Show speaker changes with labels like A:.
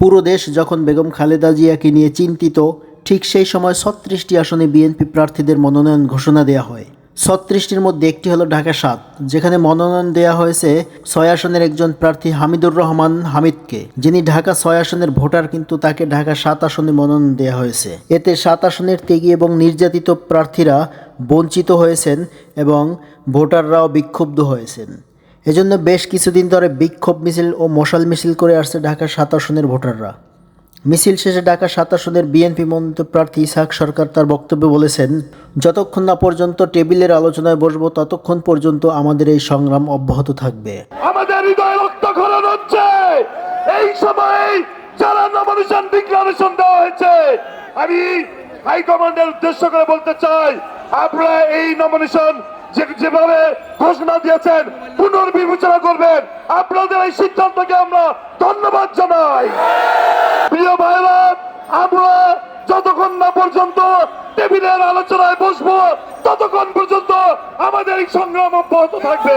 A: পুরো দেশ যখন বেগম খালেদা জিয়াকে নিয়ে চিন্তিত, ঠিক সেই সময় ছত্রিশটি আসনে বিএনপি প্রার্থীদের মনোনয়ন ঘোষণা দেওয়া হয়। ছত্রিশটির মধ্যে একটি হলো ঢাকা সাত, যেখানে মনোনয়ন দেওয়া হয়েছে ছয় আসনের একজন প্রার্থী হামিদুর রহমান হামিদকে, যিনি ঢাকা ছয় আসনের ভোটার কিন্তু তাকে ঢাকা সাত আসনে মনোনয়ন দেওয়া হয়েছে। এতে সাত আসনের ত্যাগী এবং নির্যাতিত প্রার্থীরা বঞ্চিত হয়েছেন এবং ভোটাররাও বিক্ষুব্ধ হয়েছেন। এজন্য বেশ কিছুদিন ধরে বিক্ষোভ মিছিল ও মশাল মিছিল করে আসছে ঢাকা সাত ভোটাররা। মিছিল শেষে ঢাকা সাত বিএনপি মনোনীত প্রার্থী ইসাক সরকার তার বক্তব্যে বলেছেন, যতক্ষণ না পর্যন্ত টেবিলের আলোচনায় বসবো, ততক্ষণ পর্যন্ত আমাদের এই সংগ্রাম অব্যাহত থাকবে।
B: আমাদের হৃদয় রক্তক্ষরণ হচ্ছে। এই সময়ে যারা নমিনেশন ডিক্লারেশন দেওয়া হয়েছে, আমি হাইকমান্ডের উদ্দেশ্য করে বলতে চাই, আপনারা এই নমিনেশন যেভাবে ঘোষণা দিয়েছেন পুনর্বিবেচনা করবেন। আপনাদের এই সিদ্ধান্তকে আমরা ধন্যবাদ জানাই। প্রিয় ভাইরা, আমরা যতক্ষণ না পর্যন্ত টেবিলের আলোচনায় বসবো, ততক্ষণ পর্যন্ত আমাদের এই সংগ্রাম অব্যাহত থাকবে।